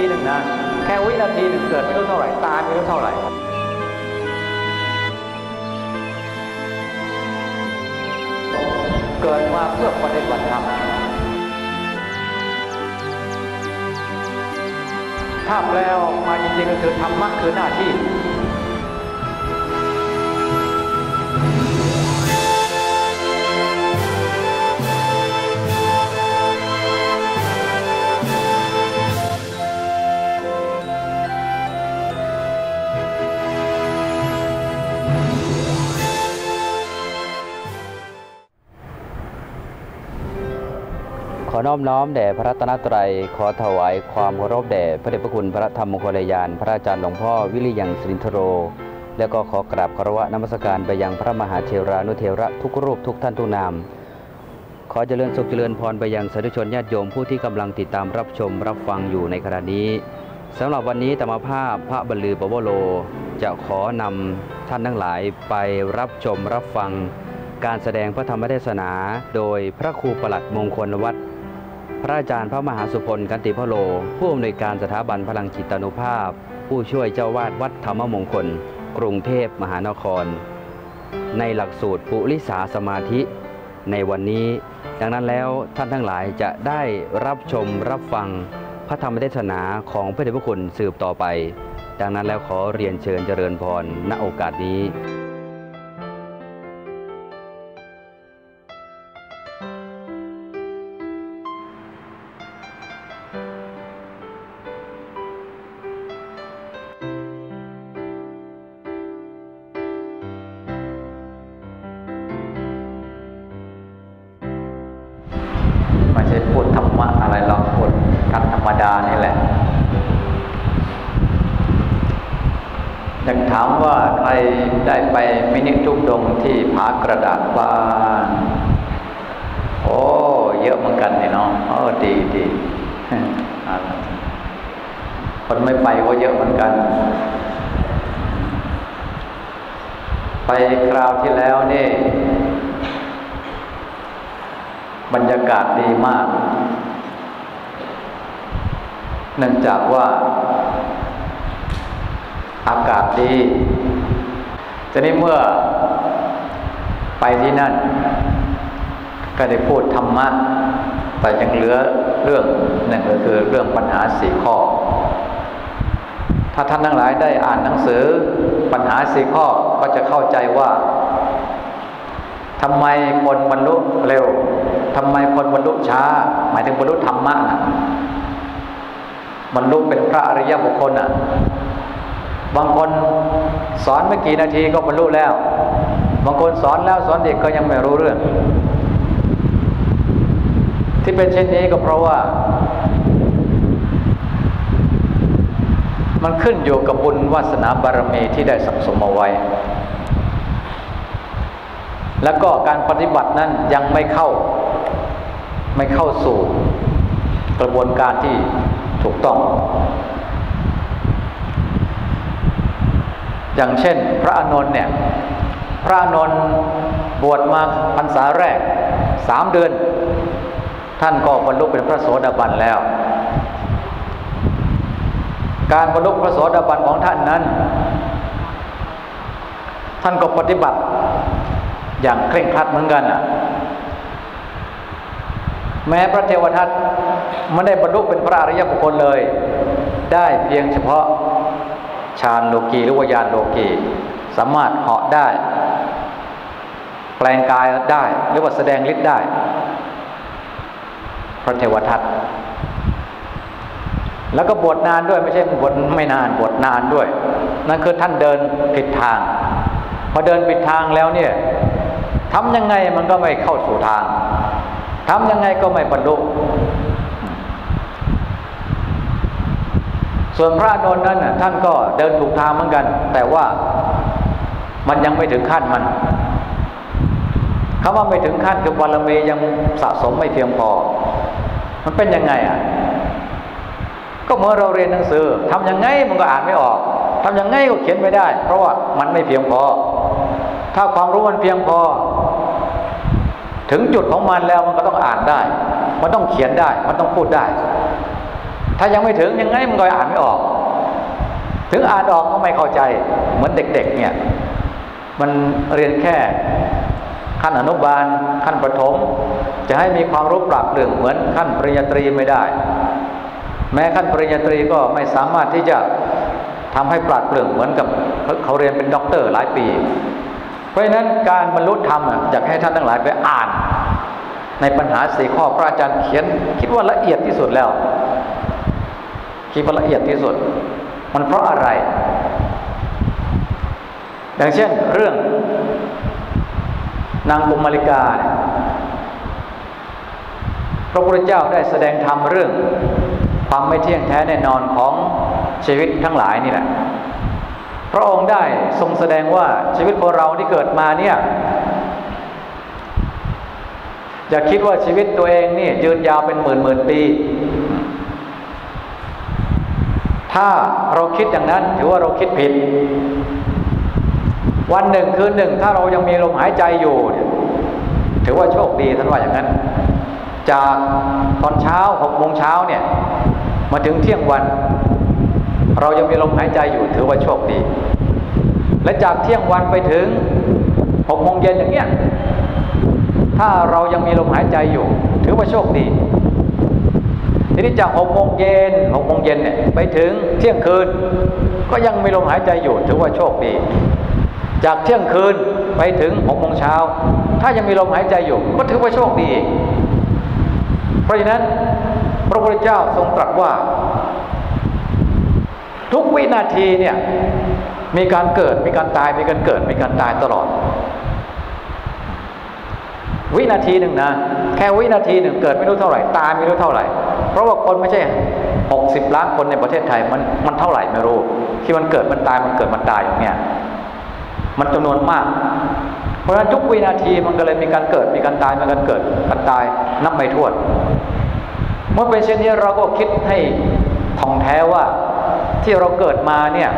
ทีหนึ่งนะ แค่วินาทีหนึ่งเกิดไม่รู้เท่าไหร่ ตายไม่รู้เท่าไหร่เกิดมาเพื่อปฏิบัติธรรมถ้าแล้วมาจริงๆก็คือธรรมะคือหน้าที่ น้อมน้อมแด่พระรัตนตรัย ขอถวายความเคารพแด่พระเดชพระคุณพระธรรมมงคลยาน พระอาจารย์หลวงพ่อวิริยังสิรินทโร แล้วก็ขอกราบคารวะนมัสการไปยังพระมหาเทรานุเทระทุกรูปทุกท่านทุกนาม ขอเจริญสุขเจริญพรไปยังสาธุชนญาติโยมผู้ที่กำลังติดตามรับชมรับฟังอยู่ในขณะนี้สำหรับวันนี้ธรรมภาพพระบรรลือปวโล จะขอนำท่านทั้งหลายไปรับชมรับฟัง การแสดงพระธรรมเทศนา โดยพระครูประหลัดมงคลวัฒน์ พระอาจารย์พระมหาสุพลกันติพโล ผู้อำนวยการสถาบันพลังจิตานุภาพ ผู้ช่วยเจ้าวาดวัดธรรมมงคล กรุงเทพมหานคร ในหลักสูตรปุริสาสมาธิ ในวันนี้ ดังนั้นแล้วท่านทั้งหลายจะได้รับชมรับฟังพระธรรมเทศนาของพระเดชพระคุณสืบต่อไป ดังนั้นแล้วขอเรียนเชิญเจริญพรณโอกาสนี้ ใช่พูดธรรมะอะไรหรอกพูดกันธรรมดานี่แหละอยากถามว่าใครได้ไปมินิทุกดงที่ผากระดาษบ้านโอ้เยอะเหมือนกันนี่เนาะโอ้ดีดีอ่าคนไม่ไปก็เยอะเหมือนกัน ไปคราวที่แล้วนี่ บรรยากาศดีมาก เนื่องจากว่า อากาศดีทีนี้เมื่อไปที่นั่น ก็ได้พูดธรรมะ แต่ยังเหลือเรื่องหนึ่งก็คือเรื่องปัญหาสี่ข้อ ถ้าท่านทั้งหลายได้อ่านหนังสือปัญหาสี่ข้อก็จะเข้าใจว่าทำไมคนบรรลุเร็ว ทำไมคนบรรลุช้า หมายถึงบรรลุธรรมะนะบรรลุเป็นพระอริยบุคคลอะ บางคนสอนไม่กี่นาทีก็บรรลุแล้ว บางคนสอนแล้วสอนเด็กก็ยังไม่รู้เรื่อง ที่เป็นเช่นนี้ก็เพราะว่า มันขึ้นอยู่กับบุญวาสนาบารมีที่ได้สังสมเอาไว้ แล้วก็การปฏิบัตินั้นยังไม่เข้า ไม่เข้าสู่กระบวนการที่ถูกต้อง อย่างเช่น พระอานนท์เนี่ย พระอานนท์บวชมาพรรษาแรกสามเดือน ท่านก็บรรลุเป็นพระโสดาบันแล้ว การบรรลุพระโสดาบันของท่านนั้น ท่านก็ปฏิบัติอย่างเคร่งครัดเหมือนกันอะ แม้พระเทวทัตไม่ได้บรรลุเป็นพระอริยบุคคลเลย ได้เพียงเฉพาะฌานโลกีหรือวิญญาณโลกีสามารถเหาะได้ แปลงกายได้หรือว่าแสดงฤทธิ์ได้ พระเทวทัตแล้วก็บวชนานด้วยไม่ใช่บวชไม่นานบวชนานด้วย นั่นคือท่านเดินผิดทาง พอเดินผิดทางแล้วเนี่ยทำยังไงมันก็ไม่เข้าสู่ทาง ทำยังไงก็ไม่บรรลุส่วนพระอนนท์นั้นน่ะท่านก็เดินถูกทางเหมือนกัน แต่ว่ามันยังไม่ถึงขั้นมันคำว่าไม่ถึงขั้นคือบารมียังสะสมไม่เพียงพอ มันเป็นยังไงอะ ก็เมื่อเราเรียนหนังสือทำยังไงมันก็อ่านไม่ออกทำยังไงก็เขียนไม่ได้ เพราะว่ามันไม่เพียงพอ ถ้าความรู้มันเพียงพอ ถึงจุดของมันแล้วมันก็ต้องอ่านได้ มันต้องเขียนได้ มันต้องพูดได้ ถ้ายังไม่ถึงยังไงมันก็อ่านไม่ออก ถึงอ่านออกก็ไม่เข้าใจ เหมือนเด็ก ๆ เนี่ย มันเรียนแค่ขั้นอนุบาล ขั้นประถม จะให้มีความรู้ปรับเรื่องเหมือนขั้นปริญญาตรีไม่ได้ แม้ขั้นปริญญาตรีก็ไม่สามารถที่จะทำให้ปราดเปรื่องเหมือนกับเขาเรียนเป็นด็อกเตอร์หลายปี เพราะฉะนั้นการบรรลุธรรมอยากให้ท่านทั้งหลายไปอ่าน ในปัญหาสี่ข้อพระอาจารย์เขียน คิดว่าละเอียดที่สุดแล้ว คิดว่าละเอียดที่สุด มันเพราะอะไร อย่างเช่นเรื่อง นางกุมาริกาพระพุทธเจ้าได้แสดงธรรมเรื่อง ความไม่เที่ยงแท้แน่นอนของชีวิตทั้งหลายนี่แหละ พระองค์ได้ทรงแสดงว่าชีวิตของเราที่เกิดมาเนี่ยอย่าคิดว่าชีวิตตัวเองนี่ยืนยาวเป็นหมื่นหมื่นปี ถ้าเราคิดอย่างนั้นถือว่าเราคิดผิด วันหนึ่งคืนหนึ่ง ถ้าเรายังมีลมหายใจอยู่เนี่ยถือว่าโชคดีท่านว่าอย่างนั้น จากตอนเช้าหกโมงเช้าเนี่ยมาถึงเที่ยงวัน เรายังมีลมหายใจอยู่ถือว่าโชคดี และจากเที่ยงวันไปถึงหกโมงเย็นอย่างเงี้ยถ้าเรายังมีลมหายใจอยู่ ถือว่าโชคดี ทีนี้จากหกโมงเย็นหกโมงเย็นเนี่ยไปถึงเที่ยงคืน ก็ยังมีลมหายใจอยู่ ถือว่าโชคดี จากเที่ยงคืนไปถึงหกโมงเช้าถ้ายังมีลมหายใจอยู่ ก็ถือว่าโชคดี เพราะฉะนั้นพระพุทธเจ้าทรงตรัสว่า ทุกวินาทีเนี่ยมีการเกิดมีการตายมีการเกิดมีการตายตลอด วินาทีหนึ่งนะแค่วินาทีหนึ่งเกิดไม่รู้เท่าไหร่ตายไม่รู้เท่าไหร่ เพราะว่าคนไม่ใช่หกสิบล้านคนในประเทศไทยมันมันเท่าไหร่ไม่รู้ ที่มันเกิดมันตายมันเกิดมันตายอย่างเนี้ยมันจำนวนมาก เพราะฉะนั้นทุกวินาทีมันก็เลยมีการเกิดมีการตายมีการเกิดการตายนับไม่ถ้วน เมื่อเป็นเช่นนี้เราก็คิดให้ท่องแท้ว่า ที่เราเกิดมาเนี่ย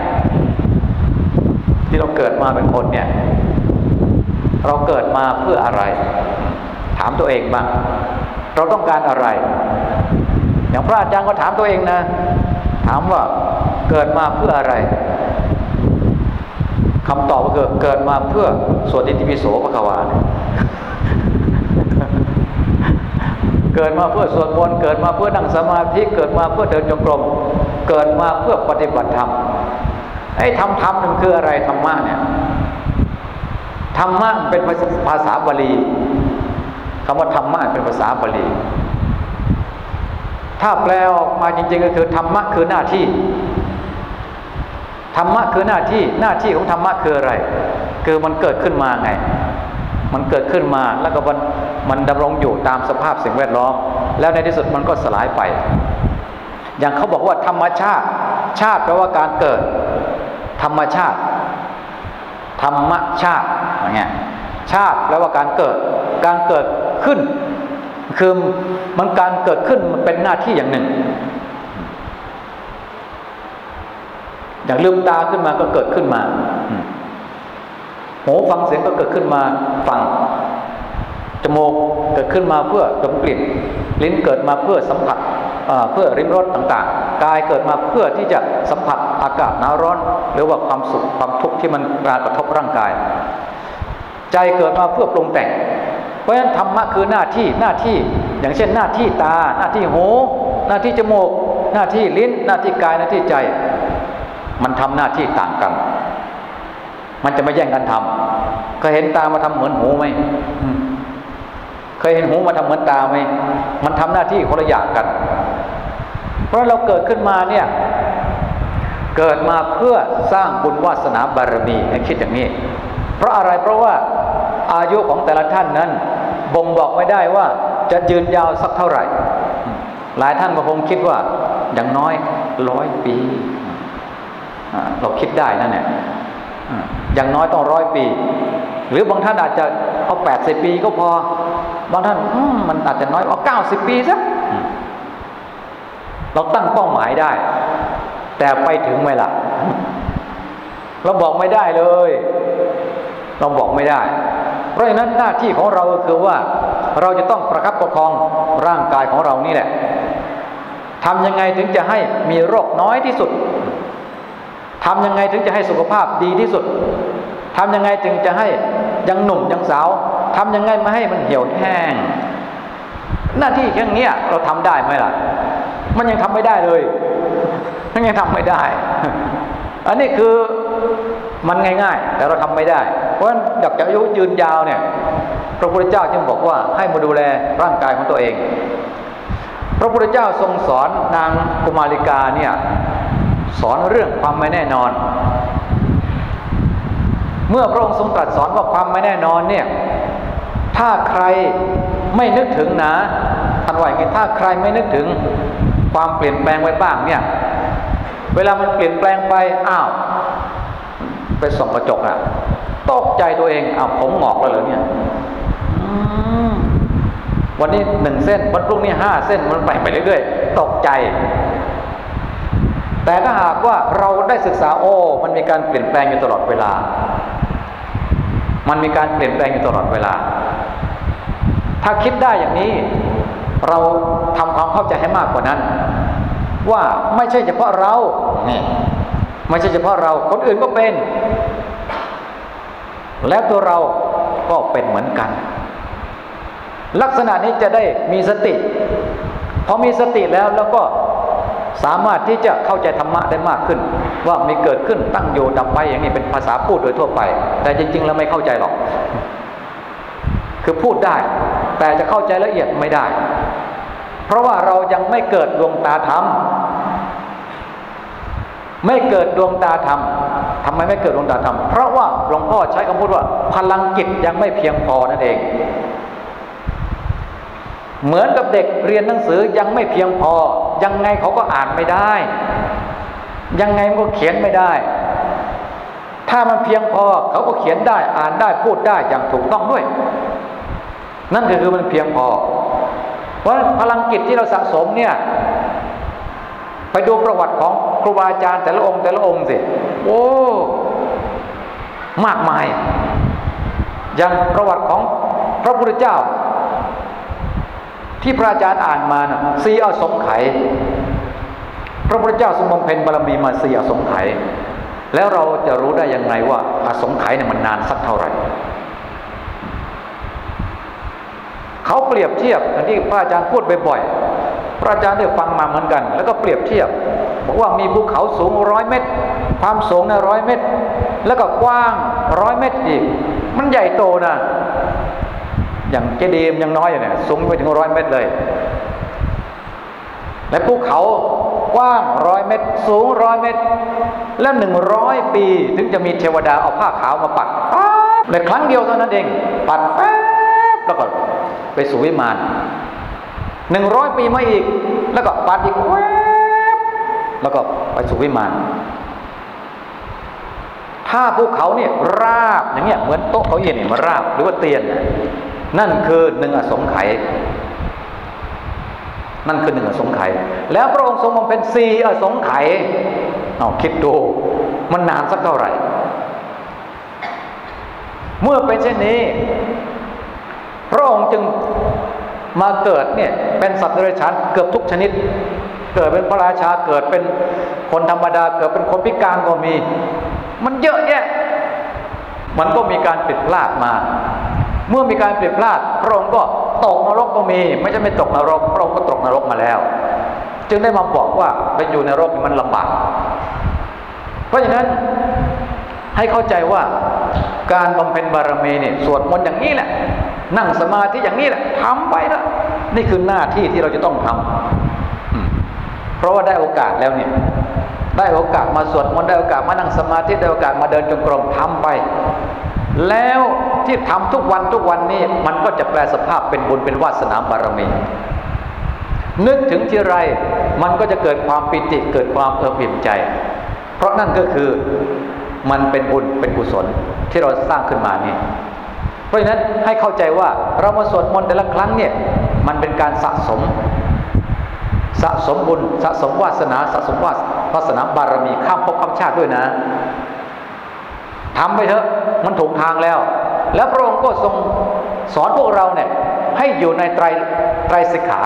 ที่เราเกิดมาเป็นคนเนี่ย เราเกิดมาเพื่ออะไร ถามตัวเองบ้างเราต้องการอะไร อย่างพระอาจารย์ก็ถามตัวเองนะ ถามว่าเกิดมาเพื่ออะไรคำตอบก็คือเกิดมาเพื่อสวดอิติปิโสพระควาเกิดมาเพื่อสวดมนต์เกิดมาเพื่อนั่งสมาธิเกิดมาเพื่อเดินจงกรม เกิดมาเพื่อปฏิบัติธรรมไอ้ทำธรรมมันคืออะไรธรรมะเนี่ยธรรมะเป็นภาษาบาลีคำว่าธรรมะเป็นภาษาบาลี ถ้าแปลออกมาจริงๆก็คือธรรมะคือหน้าที่ ธรรมะคือหน้าที่ หน้าที่ของธรรมะคืออะไร คือมันเกิดขึ้นมาไง มันเกิดขึ้นมาแล้วก็มันมันดำรงอยู่ตามสภาพสิ่งแวดล้อม แล้วในที่สุดมันก็สลายไป อย่างเขาบอกว่าธรรมชาติ ชาติแปลว่าการเกิด ธรรมชาติ ธรรมชาติอย่างเงี้ยชาติแปลว่าการเกิด การเกิดขึ้น คือมันการเกิดขึ้นมันเป็นหน้าที่อย่างหนึ่ง อย่างลืมตาขึ้นมาก็เกิดขึ้นมาหูฟังเสียงก็เกิดขึ้นมาฟังจมูกเกิดขึ้นมาเพื่อดมกลิ่นลิ้นเกิดมาเพื่อสัมผัส เพื่อริมรสต่างๆ กายเกิดมาเพื่อที่จะสัมผัสอากาศหนาวร้อน หรือว่าความสุขความทุกข์ที่มันกระทบร่างกาย ใจเกิดมาเพื่อปรุงแต่ง เพราะฉะนั้นธรรมะคือหน้าที่หน้าที่อย่างเช่นหน้าที่ตา หน้าที่หู หน้าที่จมูก หน้าที่ลิ้น หน้าที่กายหน้าที่ใจ มันทำหน้าที่ต่างกัน มันจะไม่แย่งกันทำเคยเห็นตามาทำเหมือนหูไหมเคยเห็นหูมาทำเหมือนตาไหมมันทำหน้าที่คนละอย่างกัน เพราะเราเกิดขึ้นมาเนี่ยเกิดมาเพื่อสร้างบุญวาสนาบารมีให้คิดอย่างนี้ เพราะอะไรเพราะว่าอายุของแต่ละท่านนั้น บ่งบอกไม่ได้ว่าจะยืนยาวสักเท่าไหร่ หลายท่านก็คงคิดว่าอย่างน้อยร้อยปี เราคิดได้นั่นแหละอย่างน้อยต้องร้อยปี หรือบางท่านอาจจะเอาแปดสิบปีก็พอบางท่านมันอาจจะน้อยเอาเก้าสิบปีสัก เราตั้งเป้าหมายได้ แต่ไปถึงไหมล่ะ เราบอกไม่ได้เลย เราบอกไม่ได้ เพราะฉะนั้นหน้าที่ของเราคือว่า เราจะต้องประคับประคองร่างกายของเรานี่แหละทำยังไงถึงจะให้มีโรคน้อยที่สุดทำยังไงถึงจะให้สุขภาพดีที่สุดทำยังไงถึงจะให้ยังหนุ่มยังสาวทำยังไงไม่ให้มันเหี่ยวแห้ง หน้าที่แค่นี้เราทำได้ไหมล่ะ มันยังทำไม่ได้เลยมันยังทำไม่ได้ อันนี้คือมันง่ายๆ แต่เราทำไม่ได้ เพราะฉะนั้นอยากจะอายุยืนยาวเนี่ย พระพุทธเจ้าจึงบอกว่าให้มาดูแลร่างกายของตัวเอง พระพุทธเจ้าทรงสอนนางกุมาริกาเนี่ยสอนเรื่องความไม่แน่นอน เมื่อพระองค์ทรงตรัสสอนว่าความไม่แน่นอนเนี่ยถ้าใครไม่นึกถึงนะท่านว่าอย่างนี้ถ้าใครไม่นึกถึง ความเปลี่ยนแปลงไว้บ้างเนี่ย เวลามันเปลี่ยนแปลงไปอ้าวไปส่องกระจกอะตกใจตัวเองอ้าวผมหงอกแล้วเหรอเนี่ยวันนี้หนึ่งเส้นวันพรุ่งนี้ห้าเส้นมันไปไปเรื่อยๆตกใจ แต่ถ้าหากว่าเราได้ศึกษาโอ้มันมีการเปลี่ยนแปลงอยู่ตลอดเวลา มันมีการเปลี่ยนแปลงอยู่ตลอดเวลา ถ้าคิดได้อย่างนี้ เราทำความเข้าใจให้มากกว่านั้น ว่าไม่ใช่เฉพาะเรานี่ไม่ใช่เฉพาะเราคนอื่นก็เป็น แล้วตัวเราก็เป็นเหมือนกัน ลักษณะนี้จะได้มีสติพอมีสติแล้วแล้วก็สามารถที่จะเข้าใจธรรมะได้มากขึ้น ว่ามีเกิดขึ้นตั้งอยู่ดับไปอย่างนี้เป็นภาษาพูดโดยทั่วไป แต่จริง ๆ แล้วไม่เข้าใจหรอก คือพูดได้ แต่จะเข้าใจละเอียดไม่ได้ เพราะว่าเรายังไม่เกิดดวงตาธรรม ไม่เกิดดวงตาธรรมทำไมไม่เกิดดวงตาธรรม เพราะว่าหลวงพ่อใช้คำพูดว่า พลังจิตยังไม่เพียงพอนั่นเอง เหมือนกับเด็กเรียนหนังสือยังไม่เพียงพอ ยังไงเขาก็อ่านไม่ได้ ยังไงมันก็เขียนไม่ได้ ถ้ามันเพียงพอเขาก็เขียนได้อ่านได้พูดได้อย่างถูกต้องด้วย นั่นก็คือมันเพียงพอ เพราะพลังจิตที่เราสะสมเนี่ยไปดูประวัติของครูบาอาจารย์แต่ละองค์แต่ละองค์สิโอ้มากมาย อย่างประวัติของพระพุทธเจ้า ที่พระอาจารย์อ่านมานะสีอสงไขยพระพุทธเจ้าทรงบำเพ็ญบารมีมาสีอสงไขยแล้วเราจะรู้ได้ยังไงว่าอสงไขยเนี่ยมันนานสักเท่าไหร่ เขาเปรียบเทียบอย่างที่พระอาจารย์พูดบ่อยๆพระอาจารย์ได้ฟังมาเหมือนกัน แล้วก็เปรียบเทียบ บอกว่ามีภูเขาสูงร้อยเมตร ความสูงในร้อยเมตร แล้วก็กว้างร้อยเมตรอีก มันใหญ่โตนะ อย่างเจดีย์ยังน้อยอยู่เนี่ยสูงไปถึงร้อยเมตรเลย และภูเขากว้างร้อยเมตร สูงร้อยเมตร และหนึ่งร้อยปี ถึงจะมีเทวดาเอาผ้าขาวมาปัดในครั้งเดียวเท่านั้นเอง ปัดแป๊บแล้วก็ ไปสู่วิมานหนึ่งร้อยปีมาอีก แล้วก็ปัดอีกแวบแล้วก็ไปสู่วิมาน ถ้าภูเขาเนี่ยราบอย่างเงี้ยเหมือนโต๊ะเขาเย็นเนี่ยมาราบหรือว่าเตียน นั่นคือหนึ่งอสงไขยนั่นคือหนึ่งอสงไขยแล้วพระองค์ทรงบำเพ็ญสี่อสงไขยเอาคิดดูมันนานสักเท่าไหร่ เมื่อเป็นเช่นนี้ พระองค์จึงมาเกิดเนี่ยเป็นสัตว์เดรัจฉานเกือบทุกชนิด เกิดเป็นพระราชาเกิดเป็นคนธรรมดา เกิดเป็นคนพิการก็มี มันเยอะแยะ มันก็มีการผิดพลาดมา เมื่อมีการผิดพลาดพระองค์ก็ตกนรกก็มี ไม่ใช่ไม่ตกนรกพระองค์ก็ตกนรกมาแล้ว จึงได้มาบอกว่าไปอยู่ในนรกมันลำบาก เพราะฉะนั้นให้เข้าใจว่า การบำเพ็ญบารมีเนี่ยสวดมนต์อย่างนี้แหละ นั่งสมาธิอย่างนี้แหละทำไปละนี่คือหน้าที่ที่เราจะต้องทำเพราะว่าได้โอกาสแล้วเนี่ยได้โอกาสมาสวดมนต์ได้โอกาสมานั่งสมาธิได้โอกาสมาเดินจงกรมทำไป แล้วที่ทำทุกวันทุกวันนี้มันก็จะแปลสภาพเป็นบุญเป็นวาสนาบารมีนึกถึงที่ไรมันก็จะเกิดความปิติเกิดความเอิบอิ่มใจ เพราะนั่นก็คือ มันเป็นบุญเป็นกุศลที่เราสร้างขึ้นมานี่เพราะฉะนั้นให้เข้าใจว่าเรามาสวดมนต์แต่ละครั้งเนี่ยมันเป็นการสะสม สะสมบุญสะสมวาสนาสะสมวาสนาบารมีข้ามภพข้ามชาติด้วยนะทำไปเถอะมันถูกทางแล้ว แล้วพระองค์ก็ทรงสอนพวกเราเนี่ยให้อยู่ในไตรไตรสิกขา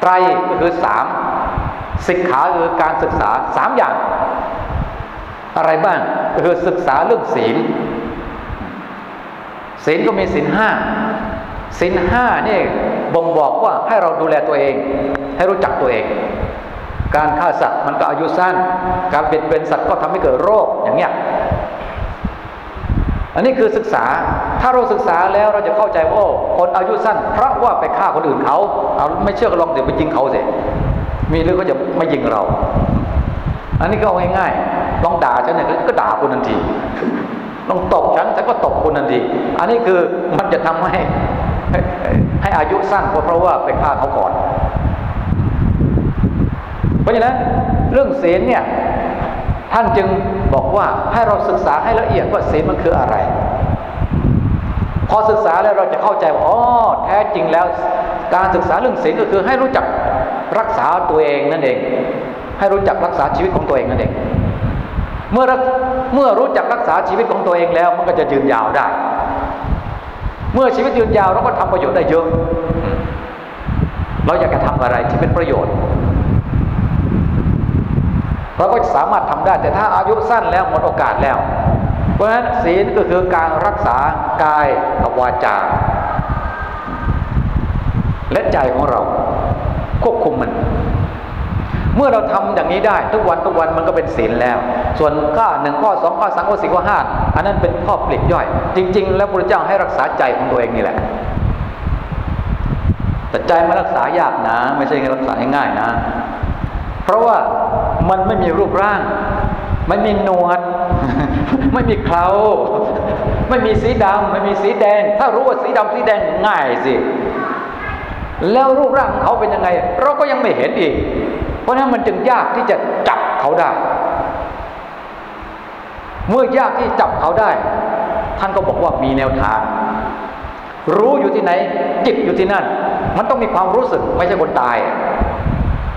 ไตรก็คือสามสิกขาคือการศึกษาสามอย่าง อะไรบ้างก็คือศึกษาเรื่องศีลศีลก็มีศีลห้าศีลห้านี่บ่งบอกว่าให้เราดูแลตัวเอง ให้รู้จักตัวเอง การฆ่าสัตว์มันก็อายุสั้น การเปลี่ยนเป็นสัตว์ก็ทำให้เกิดโรคอย่างเงี้ยอันนี้คือศึกษาถ้าเราศึกษาแล้วเราจะเข้าใจว่าคนอายุสั้น เพราะว่าไปฆ่าคนอื่นเขาเอาไม่เชื่อก็ลองเดี๋ยวไปยิงเขาสิมีหรือก็จะไม่ยิงเรา อันนี้ก็ง่ายๆ ลองด่าฉันเนี่ยก็ด่าคุณทันทีลองตบฉันฉันก็ตบคุณทันที อันนี้คือมันจะทำให้ให้ให้อายุสั้นเพราะว่าไปฆ่าเขาก่อน เพราะฉะนั้นเรื่องศีลเนี่ยท่านจึงบอกว่าให้เราศึกษาให้ละเอียดว่าศีลมันคืออะไร พอศึกษาแล้วเราจะเข้าใจว่าอ๋อแท้จริงแล้ว การศึกษาเรื่องศีลก็คือให้รู้จักรักษาตัวเองนั่นเอง ให้รู้จักรักษาชีวิตของตัวเองนั่นเอง เมื่อเมื่อรู้จักรักษาชีวิตของตัวเองแล้ว มันก็จะยืนยาวได้ เมื่อชีวิตยืนยาวเราก็ทำประโยชน์ได้เยอะ เราอยากจะทำอะไรที่เป็นประโยชน์ เราก็สามารถทำได้ แต่ถ้าอายุสั้นแล้วหมดโอกาสแล้ว เพราะฉะนั้นศีลก็คือการรักษากายกับวาจา และใจของเราควบคุมมัน เมื่อเราทำอย่างนี้ได้ทุกวันทุกวันมันก็เป็นศีลแล้ว ส่วนข้อหนึ่งข้อสองข้อสามข้อสี่ข้อห้าอันนั้นเป็นข้อปลีกย่อย จริง ๆ แล้วพระเจ้าให้รักษาใจของตัวเองนี่แหละแต่ใจมันรักษายากนะ ไม่ใช่รักษาง่ายๆนะ เพราะว่ามันไม่มีรูปร่าง ไม่มีหนวด ไม่มีเคราไม่มีสีดำไม่มีสีแดง ถ้ารู้ว่าสีดำสีแดงง่ายสิ แล้วรูปร่างของเขาเป็นยังไง เราก็ยังไม่เห็นอีก ราะนั้นมันจึงยากที่จะจับเขาได้ เมื่อยากที่จับเขาได้ ท่านก็บอกว่ามีแนวทาง รู้อยู่ที่ไหน จิตอยู่ที่นั่น มันต้องมีความรู้สึกไม่ใช่คนตาย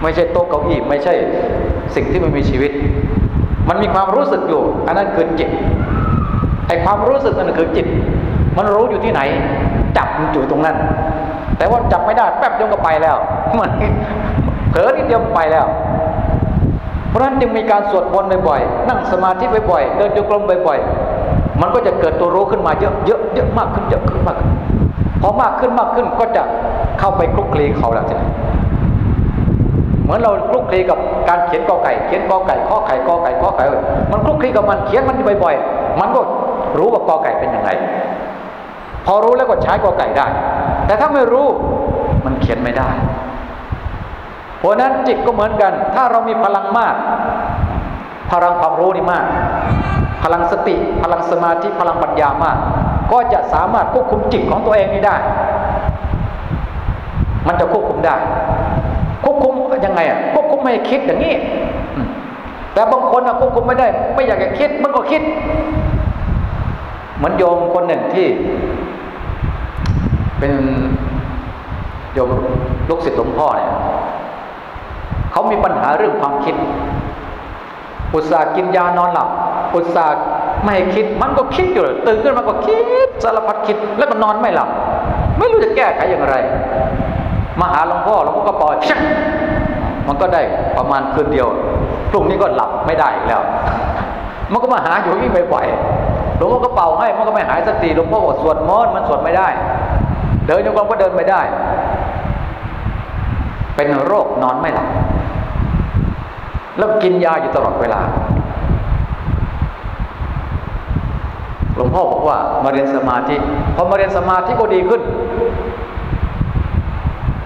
ไม่ใช่โต๊ะเก้าอี้ไม่ใช่สิ่งที่ไม่มีชีวิต มันมีความรู้สึกอยู่ อันนั้นคือจิตไอความรู้สึกนั่นคือจิต มันรู้อยู่ที่ไหน จับมันอยู่ตรงนั้น แต่ว่าจับไม่ได้แป๊บเดียวก็ไปแล้ว มัน เผลอนิดเดียวไปแล้ว เพราะนั้นจึงมีการสวดมนต์บ่อยๆนั่งสมาธิบ่อยๆเดินโยกลมบ่อยๆมันก็จะเกิดตัวรู้ขึ้นมาเยอะเยอะเยอะมากขึ้นเยอะขึ้นมากขึ้นพอมากขึ้นมากขึ้นก็จะเข้าไปคลุกคลีเขาแล้วทีนี้เหมือนเราคลุกคลีกับการเขียนกอไก่ เขียนกอไก่ข้อไข่กอไก่ข้อไข่มันคลุกคลีกับมันเขียนมันบ่อยๆ มันก็รู้ว่ากอไก่เป็นยังไง พอรู้แล้วก็ใช้กอไก่ได้ แต่ถ้าไม่รู้มันเขียนไม่ได้ เพราะนั้นจิตก็เหมือนกัน ถ้าเรามีพลังมาก พลังความรู้นี่มาก พลังสติ พลังสมาธิพลังปัญญามาก ก็จะสามารถควบคุมจิตของตัวเองนี้ได้ มันจะควบคุมได้ ควบคุมยังไงอะควบคุมไม่คิดอย่างนี้ แต่บางคนอะควบคุมไม่ได้ ไม่อยากจะคิดมันก็คิด เหมือนโยมคนหนึ่งที่ เป็นโยมลูกศิษย์หลวงพ่อเนี่ย เขามีปัญหาเรื่องความคิด อุตส่าห์กินยานอนหลับ อุตส่าห์ไม่คิด มันก็คิดอยู่ตื่นขึ้นมาก็คิดสารพัดคิด แล้วก็นอนไม่หลับ ไม่รู้จะแก้ไขอย่างไร มาหาหลวงพ่อหลวงพ่อก็ปล่อยชักมันก็ได้ประมาณคืนเดียวพรุ่งนี้ก็หลับไม่ได้อีกแล้ว มันก็มาหาอยู่ยิ่งบ่อยๆหลวงพ่อก็เป่าให้มันก็ไม่หายสักทีหลวงพ่อบอกสวดมนต์มันสวดไม่ได้ เดินโยกมก็เดินไม่ได้ เป็นโรคนอนไม่หลับ แล้วกินยาอยู่ตลอดเวลา หลวงพ่อบอกว่ามาเรียนสมาธิพอมาเรียนสมาธิก็ดีขึ้น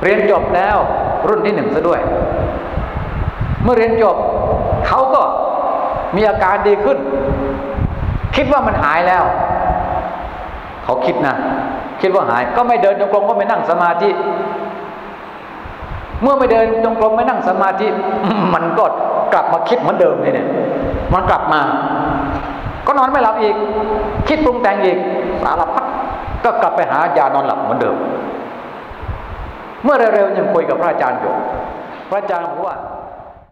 เรียนจบแล้วรุ่นที่หนึ่งซะด้วย เมื่อเรียนจบเขาก็มีอาการดีขึ้น คิดว่ามันหายแล้ว เขาคิดนะ คิดว่าหาย ก็ไม่เดินจงกรมก็ไม่นั่งสมาธิ เมื่อไม่เดินจงกรมไม่นั่งสมาธิ มันก็ กลับมาคิดเหมือนเดิมเลยเนี่ยมันกลับมา ก็นอนไม่หลับอีก คิดปรุงแต่งอีกสารพัดก็กลับไปหายานอนหลับเหมือนเดิม เมื่อเร็วๆยังคุยกับพระอาจารย์อยู่ พระอาจารย์บอกว่า